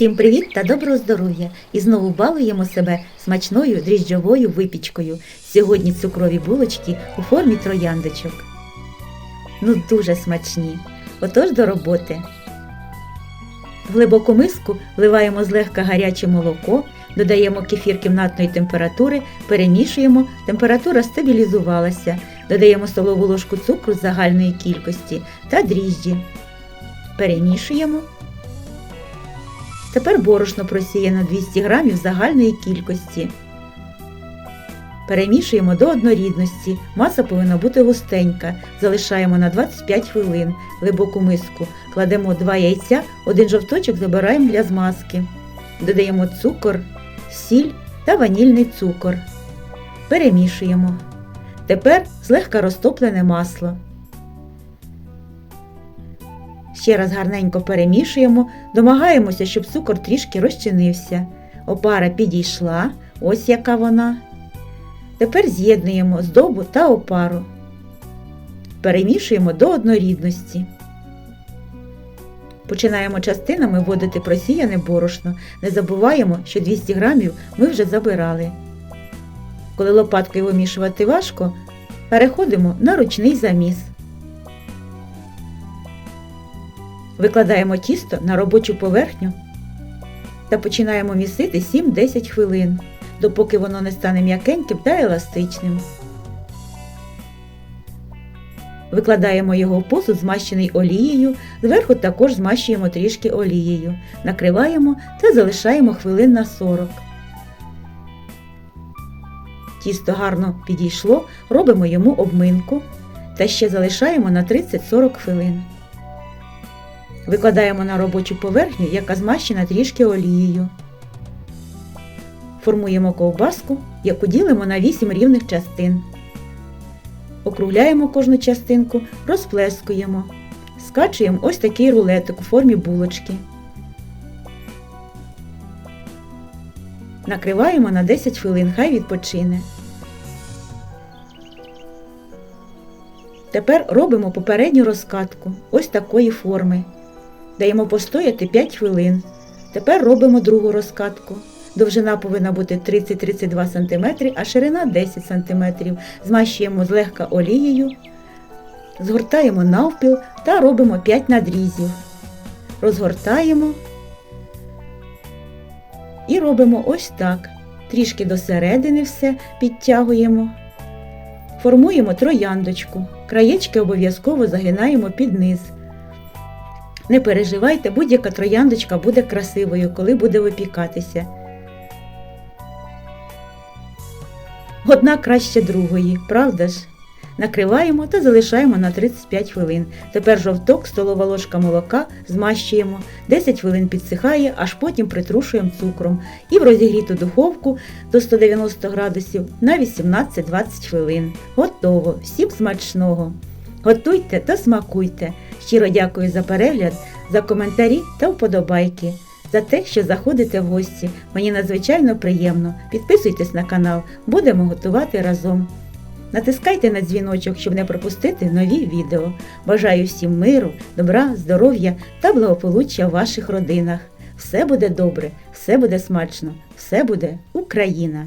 Всім привіт та доброго здоров'я! І знову балуємо себе смачною дріжджовою випічкою. Сьогодні цукрові булочки у формі трояндочок. Ну дуже смачні. Отож до роботи. В глибоку миску вливаємо злегка гаряче молоко, додаємо кефір кімнатної температури, перемішуємо, температура стабілізувалася, додаємо столову ложку цукру з загальної кількості та дріжджі. Перемішуємо. Тепер борошно просіяно 200 грамів загальної кількості. Перемішуємо до однорідності. Маса повинна бути густенька. Залишаємо на 25 хвилин глибоку миску. Кладемо 2 яйця, один жовточок забираємо для змазки. Додаємо цукор, сіль та ванільний цукор. Перемішуємо. Тепер злегка розтоплене масло. Ще раз гарненько перемішуємо, домагаємося, щоб цукор трішки розчинився. Опара підійшла, ось яка вона. Тепер з'єднуємо здобу та опару. Перемішуємо до однорідності. Починаємо частинами вводити просіяне борошно. Не забуваємо, що 200 грамів ми вже забирали. Коли лопаткою вимішувати важко, переходимо на ручний заміс. Викладаємо тісто на робочу поверхню та починаємо місити 7-10 хвилин, допоки воно не стане м'якеньким та еластичним. Викладаємо його в посуд, змащений олією, зверху також змащуємо трішки олією, накриваємо та залишаємо хвилин на 40. Тісто гарно підійшло, робимо йому обминку та ще залишаємо на 30-40 хвилин. Викладаємо на робочу поверхню, яка змащена трішки олією. Формуємо ковбаску, яку ділимо на 8 рівних частин. Округляємо кожну частинку, розплескуємо. Скачуємо ось такий рулетик у формі булочки. Накриваємо на 10 хвилин, хай відпочине. Тепер робимо попередню розкатку ось такої форми. Даємо постояти 5 хвилин. Тепер робимо другу розкатку. Довжина повинна бути 30-32 см, а ширина 10 см. Змащуємо злегка олією, згортаємо навпіл та робимо 5 надрізів. Розгортаємо і робимо ось так. Трішки до середини все підтягуємо. Формуємо трояндочку. Краєчки обов'язково загинаємо під низ. Не переживайте, будь-яка трояндочка буде красивою, коли буде випікатися. Одна краще другої, правда ж? Накриваємо та залишаємо на 35 хвилин. Тепер жовток, столова ложка молока змащуємо, 10 хвилин підсихає, аж потім притрушуємо цукром і в розігріту духовку до 190 градусів на 18-20 хвилин. Готово! Всім смачного! Готуйте та смакуйте! Щиро дякую за перегляд, за коментарі та вподобайки, за те, що заходите в гості. Мені надзвичайно приємно. Підписуйтесь на канал, будемо готувати разом. Натискайте на дзвіночок, щоб не пропустити нові відео. Бажаю всім миру, добра, здоров'я та благополуччя в ваших родинах. Все буде добре, все буде смачно, все буде Україна!